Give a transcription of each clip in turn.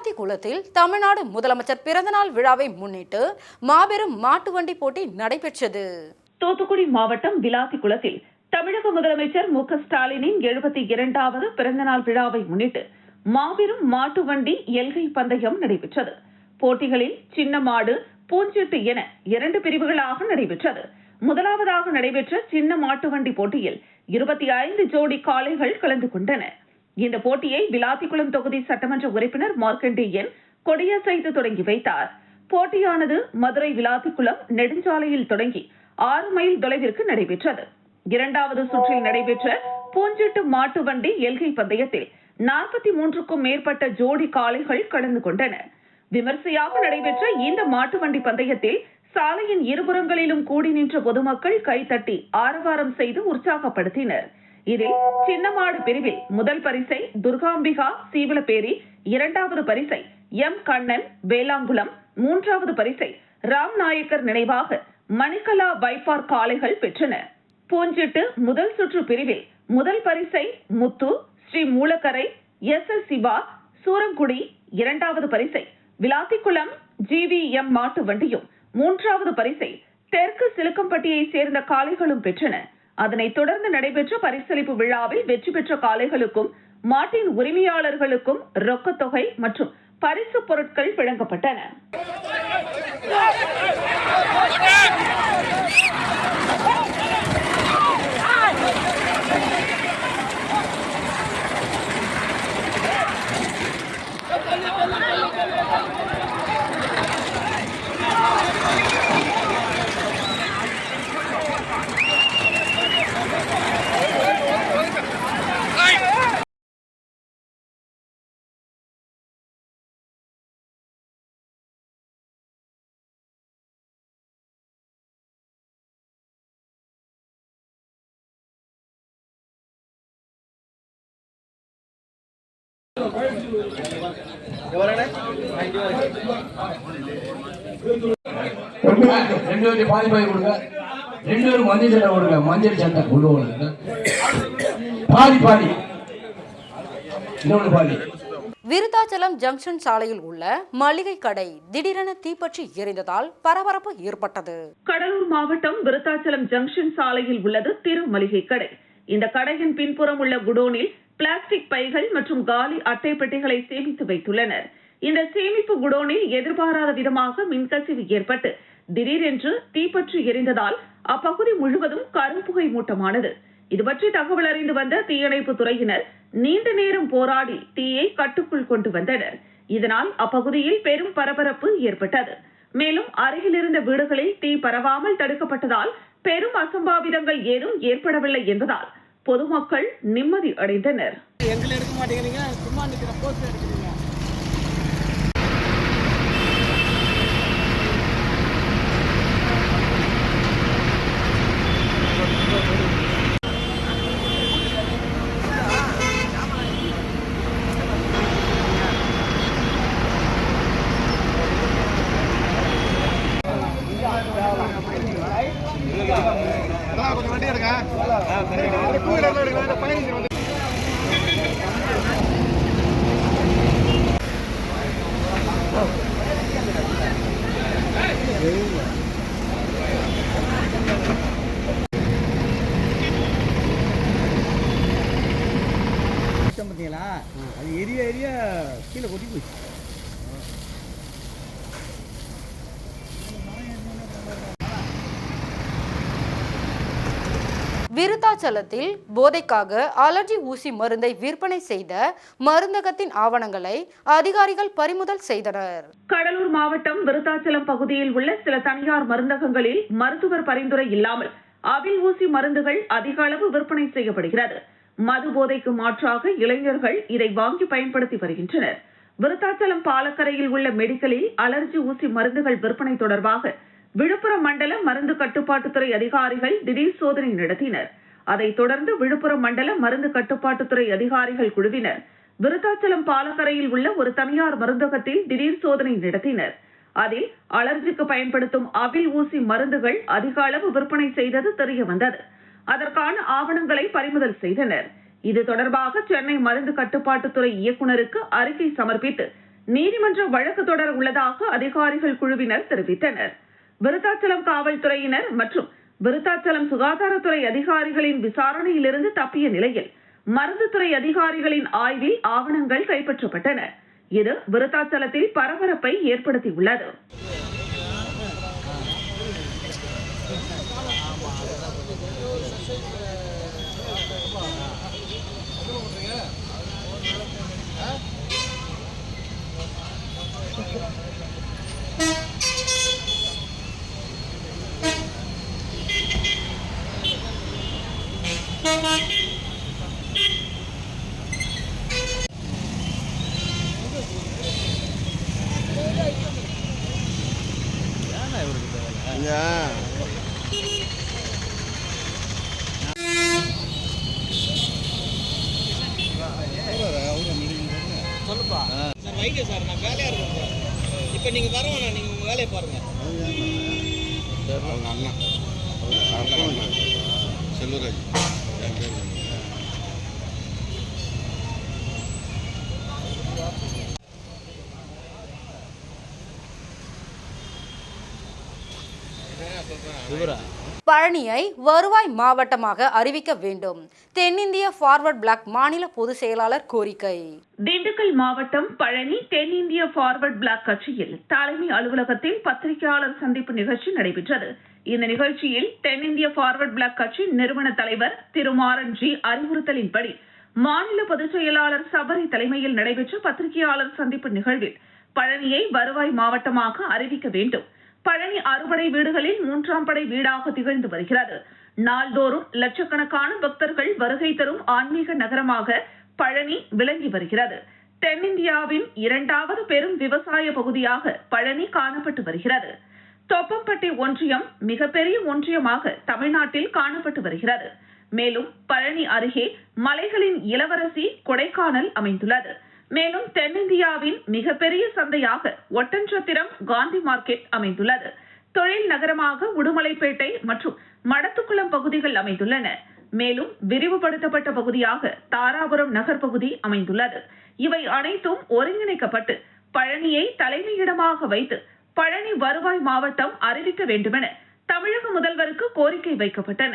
விளாத்திக்குளத்தில் தமிழ்நாடு முதலமைச்சர் பிறந்தநாள் விழாவை முன்னிட்டு மாபெரும் மாட்டு வண்டி போட்டி நடைபெற்றது. தூத்துக்குடி மாவட்டம் விளாத்திக்குளத்தில் தமிழக முதலமைச்சர் மு க ஸ்டாலினின் எழுபத்தி இரண்டாவது பிறந்தநாள் விழாவை முன்னிட்டு மாபெரும் மாட்டு வண்டி எல்கை பந்தயம் நடைபெற்றது. போட்டிகளில் சின்ன மாடு பூஞ்செட்டு என இரண்டு பிரிவுகளாக நடைபெற்றது. முதலாவதாக நடைபெற்ற சின்ன மாட்டு வண்டி போட்டியில் இருபத்தி ஐந்து ஜோடி காளைகள் கலந்து கொண்டன. இந்த போட்டியை விளாத்திக்குளம் தொகுதி சட்டமன்ற உறுப்பினர் மார்க்கண்டேயன் கொடியசைத்து தொடங்கி வைத்தார். போட்டியானது மதுரை விளாத்திக்குளம் நெடுஞ்சாலையில் தொடங்கி ஆறு மைல் தொலைவிற்கு நடைபெற்றது. இரண்டாவது சுற்றில் நடைபெற்ற பூஞ்செட்டு மாட்டு வண்டி எல்கை பந்தயத்தில் நாற்பத்தி மூன்றுக்கும் மேற்பட்ட ஜோடி காளைகள் கலந்து கொண்டன. விமர்சையாக நடைபெற்ற இந்த மாட்டு வண்டி பந்தயத்தில் சாலையின் இருபுறங்களிலும் கூடி நின்ற பொதுமக்கள் கைத்தட்டி ஆரவாரம் செய்து உற்சாகப்படுத்தினர். இதில் சின்னமாடு பிரிவில் முதல் பரிசை துர்காம்பிகா சீவலப்பேரி இரண்டாவது பரிசை எம் கண்ணன் வேளாங்குளம் மூன்றாவது பரிசை ராம் நாயக்கர் நினைவாக மணிகலா வைப்பார் காளைகள் பெற்றன. பூஞ்சிட்டு முதல் சுற்று பிரிவில் முதல் பரிசை முத்து ஸ்ரீ மூலக்கரை எஸ் எஸ் சிவா சூரங்குடி இரண்டாவது பரிசை விளாத்திக்குளம் ஜிவிஎம் மாட்டு வண்டியும் மூன்றாவது பரிசை தெற்கு சிலுக்கம்பட்டியை சேர்ந்த காளைகளும் பெற்றன. அதனைத் தொடர்ந்து நடைபெற்ற பரிசளிப்பு விழாவில் வெற்றி பெற்ற காளைகளுக்கும் மாட்டின் உரிமையாளர்களுக்கும் ரொக்கத் தொகை மற்றும் பரிசுப் பொருட்கள் வழங்கப்பட்டன. ரெண்டு பேரும் பாதி பாதி கொடுங்க. ரெண்டு பேரும் மஞ்சள் சட்டை கொடுங்க மஞ்சள் சட்டை கொண்டு கொடுங்க பாதி பாதி இன்னொன்று பாதி விருத்தாச்சலம் ஜங்ஷன் சாலையில் உள்ள மளிகை கடை திடீரென தீப்பற்றி எரிந்ததால் பரபரப்பு ஏற்பட்டது. கடலூர் மாவட்டம் விருத்தாச்சலம் ஜங்ஷன் சாலையில் உள்ளது திரு மளிகை கடை. இந்த கடையின் பின்புறம் உள்ள குடோனில் பிளாஸ்டிக் பைகள் மற்றும் காலி அட்டை பெட்டிகளை சேமித்து வைத்துள்ளனர். இந்த சேமிப்பு குடோனில் எதிர்பாராத விதமாக மின்கசிவு ஏற்பட்டு திடீரென்று தீப்பற்றி எரிந்ததால் அப்பகுதி முழுவதும் கரும்புகை மூட்டமானது. இதுபற்றி தகவல் அறிந்து வந்த தீயணைப்பு துறையினர் நீண்ட நேரம் போராடி தீயை கட்டுக்குள் கொண்டு வந்தனர். இதனால் அப்பகுதியில் பெரும் பரபரப்பு ஏற்பட்டது. மேலும் அருகில் இருந்த வீடுகளில் தீ பரவாமல் தடுக்கப்பட்டதால் பெரும் அசம்பாவிதங்கள் ஏதும் ஏற்படவில்லை என்பதால் பொதுமக்கள் நிம்மதி அடைந்தனர். எங்களை எடுக்க மாட்டேங்கிறீங்க சும்மா நிற்கிற போஸ்ட் எடுக்கிறீங்க. விருத்தாச்சலத்தில் போதைக்காக அலர்ஜி ஊசி மருந்தை விற்பனை செய்த மருந்தகத்தின் ஆவணங்களை அதிகாரிகள் பறிமுதல் செய்தனர். கடலூர் மாவட்டம் விருத்தாச்சலம் பகுதியில் உள்ள சில தனியார் மருந்தகங்களில் மருத்துவர் பரிந்துரை இல்லாமல் அவில் ஊசி மருந்துகள் அதிக அளவு விற்பனை செய்யப்படுகிறது. மது போதைக்கு மாற்றாக இளைஞர்கள் இதை வாங்கி பயன்படுத்தி வருகின்றனர். விருத்தாச்சலம் பாலக்கரையில் உள்ள மெடிக்கலில் அலர்ஜி ஊசி மருந்துகள் விற்பனை தொடர்பாக விழுப்புரம் மண்டல மருந்து கட்டுப்பாட்டுத்துறை அதிகாரிகள் திடீர் சோதனை நடத்தினர். அதைத் தொடர்ந்து விழுப்புரம் மண்டல மருந்து கட்டுப்பாட்டுத்துறை அதிகாரிகள் குழுவினர். விருத்தாச்சலம் பாலக்கரையில் உள்ள ஒரு தனியார் மருந்தகத்தில் திடீர் சோதனை நடத்தினர். அதில் அலர்ஜிக்கு பயன்படுத்தும் அவில் ஊசி மருந்துகள் அதிக அளவு விற்பனை செய்தது தெரிய வந்தது அதற்கான ஆவணங்களை பறிமுதல் செய்தனர். இது தொடர்பாக சென்னை மருந்து கட்டுப்பாட்டுத்துறை இயக்குநருக்கு அறிக்கை சமர்ப்பித்து நீதிமன்ற வழக்கு தொடர உள்ளதாக அதிகாரிகள் குழுவினர் தெரிவித்தனர். விருத்தாச்சலம் காவல்துறையினர் மற்றும் விருத்தாச்சலம் சுகாதாரத்துறை அதிகாரிகளின் விசாரணையிலிருந்து தப்பிய நிலையில் மருந்துத்துறை அதிகாரிகளின் ஆய்வில் ஆவணங்கள் கைப்பற்றப்பட்டன. இது விருத்தாச்சலத்தில் பரபரப்பை ஏற்படுத்தியுள்ளது. Sir வைங்க சார் நான் வேலையா இருக்கேன் சார் இப்போ நீங்க வர வேணாம் நீங்க உங்க வேலையை பாருங்க அவங்க அண்ணா அவங்க அண்ணா செல்வராஜ் என் பேர் பழனியை வருவாய் மாவட்டமாக அறிவிக்க வேண்டும். தென்னிந்திய ஃபார்வர்ட் பிளாக் மாநில பொதுச் செயலாளர் கோரிக்கை. திண்டுக்கல் மாவட்டம் பழனி தென்னிந்திய ஃபார்வர்ட் பிளாக் கட்சியில் தலைமை அலுவலகத்தில் பத்திரிகையாளர் சந்திப்பு நிகழ்ச்சி நடைபெற்றது. இந்த நிகழ்ச்சியில் தென்னிந்திய ஃபார்வர்ட் பிளாக் கட்சி நிறுவன தலைவர் திருமாறன் ஜி அறிவுறுத்தலின்படி மாநில பொதுச் செயலாளர் சபரி தலைமையில் நடைபெற்ற பத்திரிகையாளர் சந்திப்பு நிகழ்வில் பழனியை வருவாய் மாவட்டமாக அறிவிக்க வேண்டும். பழனி அறுபடை வீடுகளில் மூன்றாம் படை வீடாக திகழ்ந்து வருகிறது. நாள்தோறும் லட்சக்கணக்கான பக்தர்கள் வருகை தரும் ஆன்மீக நகரமாக பழனி விளங்கி வருகிறது. தென்னிந்தியாவின் இரண்டாவது பெரும் விவசாய பகுதியாக பழனி காணப்பட்டு வருகிறது. தொப்பம்பட்டி ஒன்றியம் மிகப்பெரிய ஒன்றியமாக தமிழ்நாட்டில் காணப்பட்டு வருகிறது. மேலும் பழனி அருகே மலைகளின் இளவரசி கொடைக்கானல் அமைந்துள்ளது. மேலும் தென்னிந்தியாவின் மிகப்பெரிய சந்தையாக ஒட்டன்சத்திரம் காந்தி மார்க்கெட் அமைந்துள்ளது. தொழில் நகரமாக உடுமலைப்பேட்டை மற்றும் மடத்துக்குளம் பகுதிகள் அமைந்துள்ளன. மேலும் விரிவுபடுத்தப்பட்ட பகுதியாக தாராபுரம் நகர் பகுதி அமைந்துள்ளது. இவை அனைத்தும் ஒருங்கிணைக்கப்பட்டு பழனியை தலைமையிடமாக வைத்து பழனி வருவாய் மாவட்டம் அறிவிக்க வேண்டுமென தமிழக முதல்வருக்கு கோரிக்கை வைக்கப்பட்டன.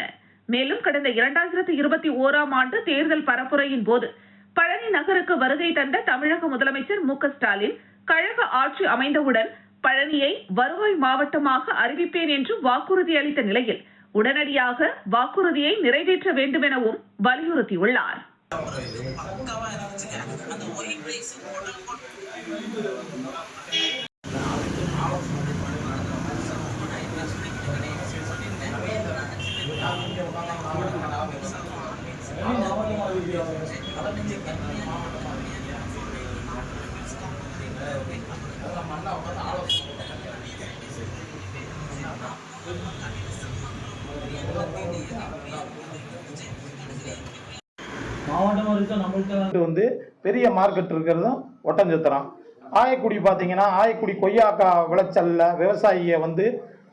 மேலும் கடந்த இரண்டாயிரத்தி இருபத்தி ஓராம் ஆண்டு தேர்தல் பரப்புரையின் போது பழனி நகருக்கு வருகை தந்த தமிழக முதலமைச்சர் மு ஸ்டாலின் கழக ஆட்சி அமைந்தவுடன் பழனியை வருவாய் மாவட்டமாக அறிவிப்பேன் என்று வாக்குறுதி அளித்த நிலையில் உடனடியாக வாக்குறுதியை நிறைவேற்ற வேண்டும் எனவும் வலியுறுத்தியுள்ளார் இது வந்து பெரிய மார்க்கெட் இருக்கிறதும் ஒட்டஞ்சத்திரம். ஆயக்குடி பார்த்தீங்கன்னா ஆயக்குடி கொய்யாக்கா விளைச்சலில் விவசாயியை வந்து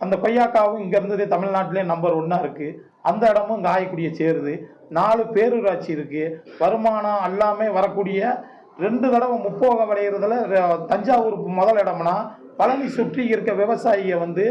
அந்த கொய்யாக்காவும் இங்கே இருந்தது தமிழ்நாட்டிலே நம்பர் ஒன்றா இருக்குது அந்த இடமும் இங்கே ஆயக்குடியை சேருது. நாலு பேரூராட்சி இருக்குது வருமானம் எல்லாமே வரக்கூடிய ரெண்டு தடவை முப்போகம் விளையிறதுல தஞ்சாவூர் முதல் இடம்னா பழனி சுற்றி இருக்க விவசாயியை வந்து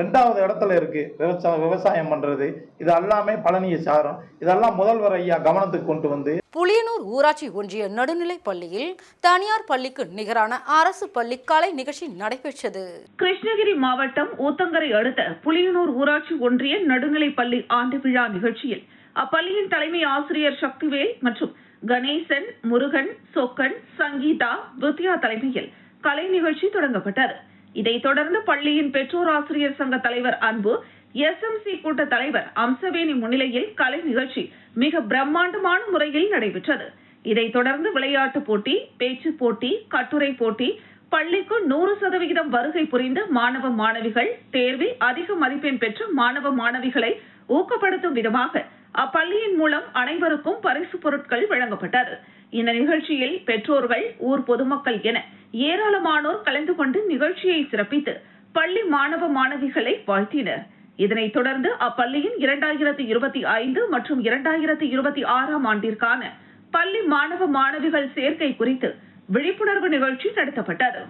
ரெண்டாவது இடத்துல இருக்கு. விவசாய விவசாயம் பண்றது. இது எல்லாமே பழனியை சாரும். இதெல்லாம் முதல்வர் ஐயா கவனத்துக்கு கொண்டு வந்து புலியனூர் ஊராட்சி ஒன்றிய நடுநிலைப் பள்ளியில் தனியார் பள்ளிக்கு நிகரான அரசு பள்ளி கலை நிகழ்ச்சி நடைபெற்றது. கிருஷ்ணகிரி மாவட்டம் ஊத்தங்கரை அடுத்த புலியனூர் ஊராட்சி ஒன்றிய நடுநிலைப் பள்ளி ஆண்டு விழா நிகழ்ச்சியில் அப்பள்ளியின் தலைமை ஆசிரியர் சக்திவேல் மற்றும் கணேசன் முருகன் சொக்கன் சங்கீதா வித்யா தலைமையில் கலை நிகழ்ச்சி தொடங்கப்பட்டது. இதைத் தொடர்ந்து பள்ளியின் பெற்றோர் ஆசிரியர் சங்க தலைவர் அன்பு எஸ்எம்சி கூட்ட தலைவர் அம்சவேணி முன்னிலையில் கலை நிகழ்ச்சி மிக பிரம்மாண்டமான முறையில் நடைபெற்றது. இதைத் தொடர்ந்து விளையாட்டு போட்டி பேச்சு போட்டி கட்டுரை போட்டி பள்ளிக்கு நூறு சதவிகிதம் வருகை புரிந்த மாணவ மாணவிகள் தேர்வில் அதிக மதிப்பெண் பெற்ற மாணவ மாணவிகளை ஊக்கப்படுத்தும் விதமாக அப்பள்ளியின் மூலம் அனைவருக்கும் பரிசு பொருட்கள் வழங்கப்பட்டது. இந்த நிகழ்ச்சியில் பெற்றோர்கள் ஊர் பொதுமக்கள் என ஏராளமானோர் கலந்து கொண்டு நிகழ்ச்சியை சிறப்பித்து பள்ளி மாணவ மாணவிகளை வாழ்த்தினர். இதனைத் தொடர்ந்து அப்பள்ளியின் இரண்டாயிரத்தி இருபத்தி ஐந்து மற்றும் இரண்டாயிரத்தி இருபத்தி ஆறாம் ஆண்டிற்கான பள்ளி மாணவ மாணவிகள் சேர்க்கை குறித்து விழிப்புணர்வு நிகழ்ச்சி நடத்தப்பட்டது.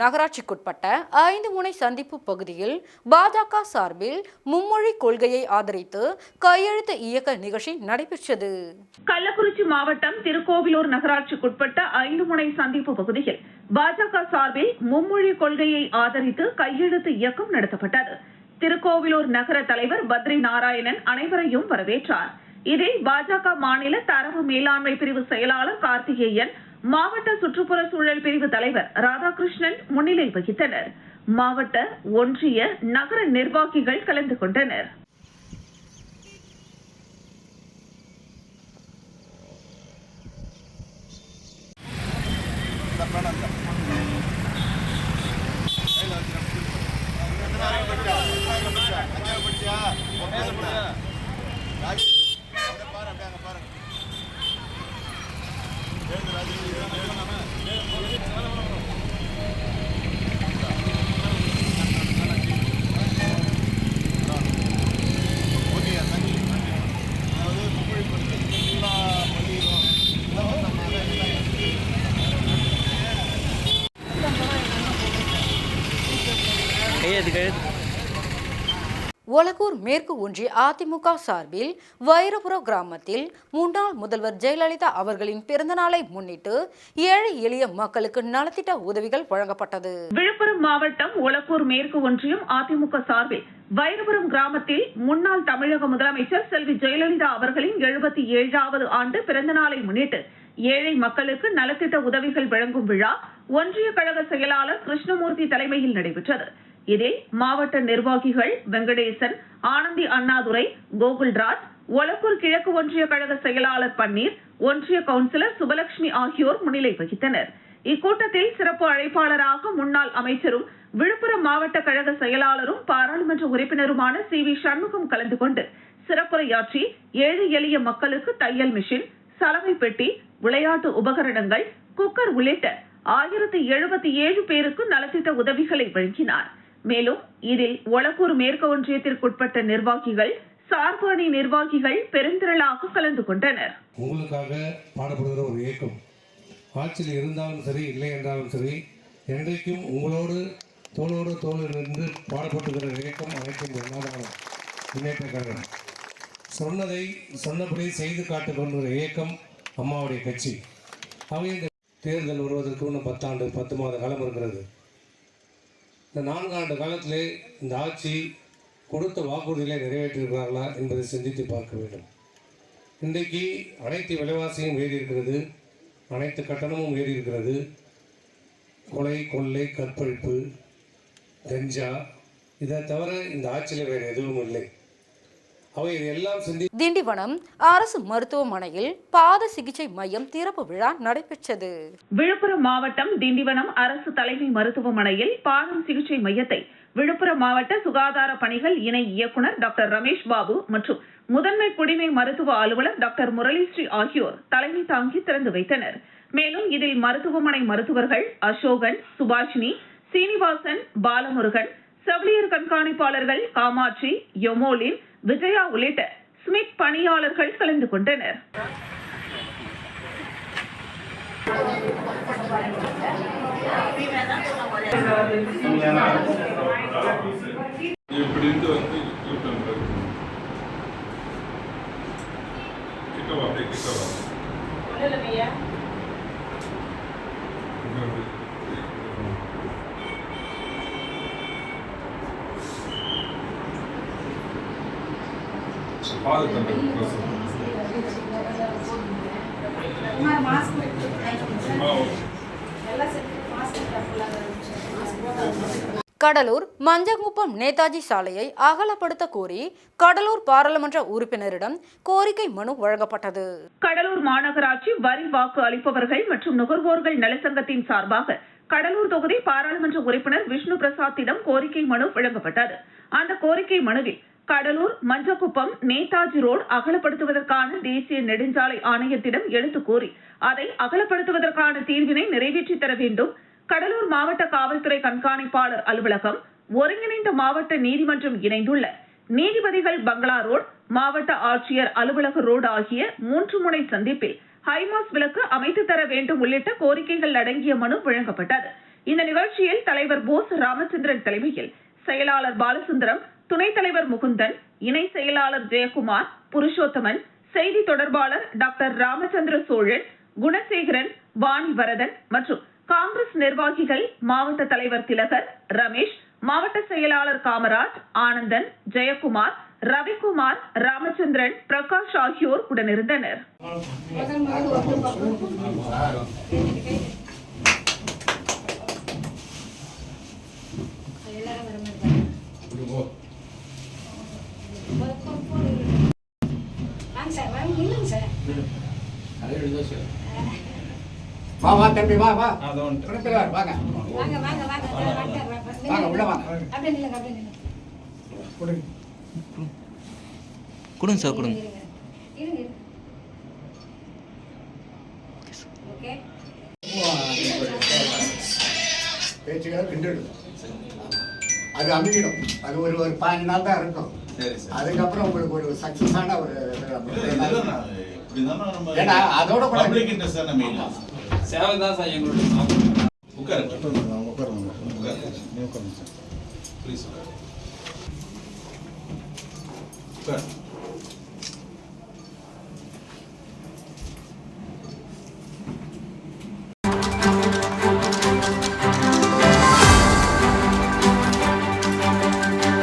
நகராட்சிக்குட்பட்ட ஐந்து முனை சந்திப்பு பகுதியில் பாஜக சார்பில் மும்மொழி கொள்கையை ஆதரித்து கையெழுத்து இயக்க நிகழ்ச்சி நடைபெற்றது. கள்ளக்குறிச்சி மாவட்டம் திருக்கோவிலூர் நகராட்சிக்குட்பட்ட ஐந்து முனை சந்திப்பு பகுதியில் பாஜக சார்பில் மும்மொழி கொள்கையை ஆதரித்து கையெழுத்து இயக்கம் நடத்தப்பட்டது. திருக்கோவிலூர் நகர தலைவர் பத்ரி நாராயணன் அனைவரையும் வரவேற்றார். இதில் பாஜக மாநில தரவு மேலாண்மை பிரிவு செயலாளர் கார்த்திகேயன் மாவட்ட சுற்றுப்புற சூழல் பிரிவு தலைவர் ராதாகிருஷ்ணன் முன்னிலை வகித்தனர். மாவட்ட ஒன்றிய நகர நிர்வாகிகள் கலந்து கொண்டனர். ஒலகூர் மேற்கு ஒன்றிய அதிமுக சார்பில் வைரபுரம் கிராமத்தில் முன்னாள் முதல்வர் ஜெயலலிதா அவர்களின் பிறந்தநாளை முன்னிட்டு ஏழை எளிய மக்களுக்கு நலத்திட்ட உதவிகள் வழங்கப்பட்டது. விழுப்புரம் மாவட்டம் ஒலக்கூர் மேற்கு ஒன்றியம் அதிமுக சார்பில் வைரபுரம் கிராமத்தில் முன்னாள் தமிழக முதலமைச்சர் செல்வி ஜெயலலிதா அவர்களின் எழுபத்தி ஏழாவது ஆண்டு பிறந்தநாளை முன்னிட்டு ஏழை மக்களுக்கு நலத்திட்ட உதவிகள் வழங்கும் விழா ஒன்றிய கழக செயலாளர் கிருஷ்ணமூர்த்தி தலைமையில் நடைபெற்றது. இதில் மாவட்ட நிர்வாகிகள் வெங்கடேசன் ஆனந்தி அண்ணாதுரை கோகுல்ராஜ் ஒலப்பூர் கிழக்கு ஒன்றிய கழக செயலாளர் பன்னீர் ஒன்றிய கவுன்சிலர் சுபலட்சுமி ஆகியோர் முன்னிலை வகித்தனர். இக்கூட்டத்தில் சிறப்பு அழைப்பாளராக முன்னாள் அமைச்சரும் விழுப்புரம் மாவட்ட கழக செயலாளரும் பாராளுமன்ற உறுப்பினருமான சி. வி. சண்முகம் கலந்து கொண்டு சிறப்புரையாற்றி ஏழை எளிய மக்களுக்கு தையல் மிஷின் சலவை பெட்டி விளையாட்டு உபகரணங்கள் குக்கர் உள்ளிட்ட ஆயிரத்தி எழுபத்தி ஏழு பேருக்கு நலத்திட்ட உதவிகளை வழங்கினார். மேலும் இதில் ஒளக்கூர் மேற்கு ஒன்றியத்திற்குட்பட்ட நிர்வாகிகள் சார்பு அணி நிர்வாகிகள் பெருந்திரளாக கலந்து கொண்டனர். உங்களுக்காக பாடப்படுகிற ஒரு இயக்கம். ஆட்சியில் இருந்தாலும் சரி இல்லை என்றாலும் சரி என்றைக்கும் உங்களோடு தோளோடு தோள் நின்று பாடப்பட்டுகிற இயக்கம் அனைத்தும் ஒன்றாதான முன்னேற்ற கழகம். சொன்னதை சொன்னபடி செய்து காட்டுக் கொண்டுகிற இயக்கம் அம்மாவுடைய கட்சி. அவை இந்த தேர்தல் வருவதற்கு இன்னும் பத்தாண்டு பத்து மாத காலம் இருக்கிறது. இந்த நான்காண்டு காலத்திலே இந்த ஆட்சி கொடுத்த வாக்குறுதிகளை நிறைவேற்றியிருக்கிறார்களா என்பதை சிந்தித்து பார்க்க வேண்டும். இன்றைக்கு அனைத்து விலைவாசியும் ஏறி இருக்கிறது அனைத்து கட்டணமும் ஏறி இருக்கிறது கொலை கொள்ளை கற்பழிப்பு கஞ்சா இதை தவிர இந்த ஆட்சியில் வேறு எதுவும் இல்லை. திண்டிவனம் அரசு மருத்துவமனையில் பாத சிகிச்சை மையம் திறப்பு விழா நடைபெற்றது. விழுப்புரம் மாவட்டம் திண்டிவனம் அரசு தலைமை மருத்துவமனையில் பாதம் சிகிச்சை மையத்தை விழுப்புரம் மாவட்ட சுகாதார பணிகள் இணை இயக்குனர் டாக்டர் ரமேஷ் பாபு மற்றும் முதன்மை குடிமை மருத்துவ அலுவலர் டாக்டர் முரளிஸ்ரீ ஆகியோர் தலைமை தாங்கி திறந்து வைத்தனர். மேலும் இதில் மருத்துவமனை மருத்துவர்கள் அசோகன் சுபாஷினி சீனிவாசன் பாலமுருகன் செவிலியர் கண்காணிப்பாளர்கள் காமாட்சி யொமோலின் விஜயா உள்ளிட்ட ஸ்மித் பணியாளர்கள் கலந்து கொண்டனர். கிட்ட இங்க வந்து. பாது தம்பி கடலூர் மஞ்சங்குப்பம் நேதாஜி சாலையை அகலப்படுத்த கோரி கடலூர் பாராளுமன்ற உறுப்பினரிடம் கோரிக்கை மனு வழங்கப்பட்டது. கடலூர் மாநகராட்சி வரி வாக்கு அளிப்பவர்கள் மற்றும் நுகர்வோர்கள் நலச்சங்கத்தின் சார்பாக கடலூர் தொகுதி பாராளுமன்ற உறுப்பினர் விஷ்ணு பிரசாத்திடம் கோரிக்கை மனு வழங்கப்பட்டது. அந்த கோரிக்கை மனுவில் கடலூர் மஞ்சக்குப்பம் நேதாஜி ரோடு அகலப்படுத்துவதற்கான தேசிய நெடுஞ்சாலை ஆணையத்திடம் எடுத்து கூறி அதை அகலப்படுத்துவதற்கான தீர்வினை நிறைவேற்றி தர வேண்டும். கடலூர் மாவட்ட காவல்துறை கண்காணிப்பாளர் அலுவலகம் ஒருங்கிணைந்த மாவட்ட நீதிமன்றம் இணைந்துள்ள நீதிபதிகள் பங்களா ரோடு மாவட்ட ஆட்சியர் அலுவலக ரோடு ஆகிய மூன்று முனை சந்திப்பில் ஹைமாஸ் விளக்கு அமைத்து தர வேண்டும் உள்ளிட்ட கோரிக்கைகள் அடங்கிய மனு வழங்கப்பட்டது. இந்த நிகழ்ச்சியில் தலைவர் போஸ் ராமச்சந்திரன் தலைமையில் செயலாளர் பாலசுந்தரம் துணைத் தலைவர் முகுந்தன் இணை செயலாளர் ஜெயக்குமார் புருஷோத்தமன் செய்தி தொடர்பாளர் டாக்டர் ராமச்சந்திர சோழன் குணசேகரன் வாணி வரதன் மற்றும் காங்கிரஸ் நிர்வாகிகள் மாவட்ட தலைவர் திலகர் ரமேஷ் மாவட்ட செயலாளர் காமராஜ் ஆனந்தன் ஜெயக்குமார் ரவிக்குமார் ராமச்சந்திரன் பிரகாஷ் ஆகியோர் உடனிருந்தனர். வா தம்பி வா வா. வாங்க. வாங்க வாங்க வாங்க உள்ள வாங்க அப்படியே நில்லுங்க அப்படியே நில்லுங்க கொடுங்க சார் கொடுங்க. பேச்சுக்காக கிண்டல் அது அமைக்கிடும் அது ஒரு ஒரு பாஞ்சு நாள் தான் இருக்கும். அதுக்கப்புறம் உங்களுக்கு ஒரு சக்சஸான ஒரு ஏன்னா அதோட கூட சேவை தான் சார் எங்களுடைய உட்காருங்க உட்காருங்க உட்காருங்க ப்ளீஸ் உட்காருங்க உட்காருங்க